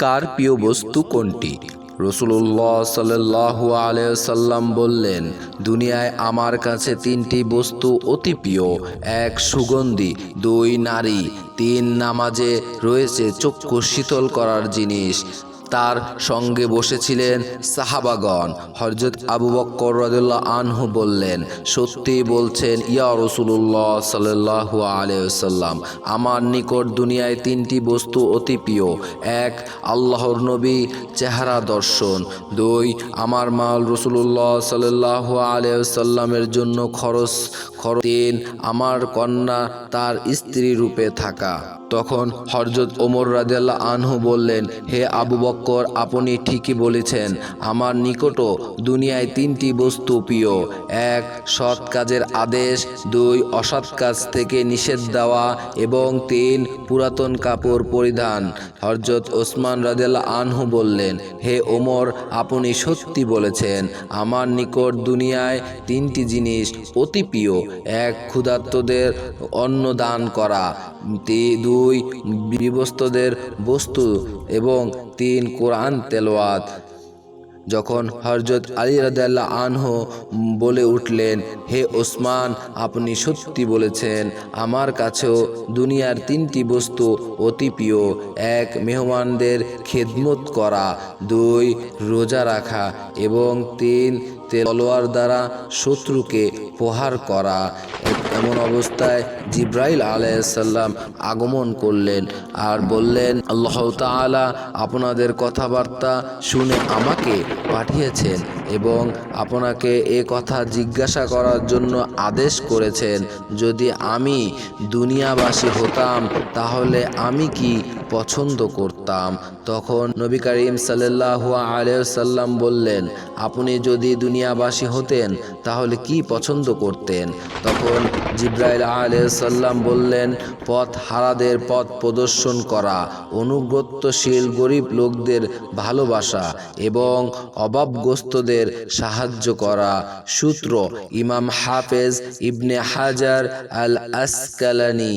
কার প্রিয় বস্তু কোনটি? রসুল্লাহ সাল্লাহ আলাইসাল্লাম বললেন, দুনিয়ায় আমার কাছে তিনটি বস্তু অতি প্রিয়। এক সুগন্ধি, দুই নারী, তিন নামাজে রয়েছে চক্ষু শীতল করার জিনিস তার সঙ্গে বসেছিলেন সাহাবাগণ। হজরত আবু বক্কর রদুল্লাহ আনহু বললেন, সত্যি বলছেন, ইয়া রসুল্লাহ সাল্লাহ আলিয়াল্লাম আমার নিকট দুনিয়ায় তিনটি বস্তু অতি প্রিয়। এক, আল্লাহর নবী, চেহারা দর্শন। দুই, আমার মাল রসুল্লাহ সাল্লাহ আলিয়াল্লামের জন্য খরচ খরচ আমার কন্যা তার স্ত্রী রূপে থাকা। তখন হরজত ওমর রাজিয়াল্লাহ আনহু বললেন, হে আবু বক্কর, আপনি ঠিকই বলেছেন, আমার নিকটও দুনিয়ায় তিনটি বস্তু প্রিয়। এক, সৎ কাজের আদেশ, দুই, অসৎ কাজ থেকে নিষেধ দেওয়া এবং তিন, পুরাতন কাপড় পরিধান। হরজত ওসমান রাজিয়াল্লাহ আনহু বললেন, হে ওমর, আপনি সত্যি বলেছেন, আমার নিকট দুনিয়ায় তিনটি জিনিস অতি প্রিয় এক ক্ষুধার্তদের অন্ন দান করা দুই বিবস্তদের বস্তু এবং তিন কোরআন তেলোয়াত যখন হরজত আলী রাদাল্লাহ আনহু বলে উঠলেন, হে ওসমান, আপনি সত্যি বলেছেন, আমার কাছেও দুনিয়ার তিনটি বস্তু অতি প্রিয়। এক, মেহমানদের খেদমত করা। দুই, রোজা রাখা। এবং তিন তলোয়ার দ্বারা শত্রুকে প্রহার করা। এমন অবস্থায় জিব্রাইল আলাইসাল্লাম আগমন করলেন আর বললেন, আল্লাহ তাআলা আপনাদের কথাবার্তা শুনে আমাকে পাঠিয়েছেন এবং আপনাকে এ কথা জিজ্ঞাসা করার জন্য আদেশ করেছেন। যদি আমি দুনিয়াবাসী হতাম, তাহলে আমি কি পছন্দ করতাম? তখন নবী করিম সাল্লাহ আলিয়াল্লাম বললেন, আপনি যদি দুনিয়াবাসী হতেন, তাহলে কি পছন্দ করতেন? তখন জিব্রাইল আলাইসাল্লাম বললেন, পথ হারাদের পথ প্রদর্শন করা অনুব্রতশীল গরিব লোকদের ভালোবাসা এবং অভাবগ্রস্তদের সাহায্য করা। সূত্র ইমাম হাফেজ ইবনে হাজার আল আসকালানি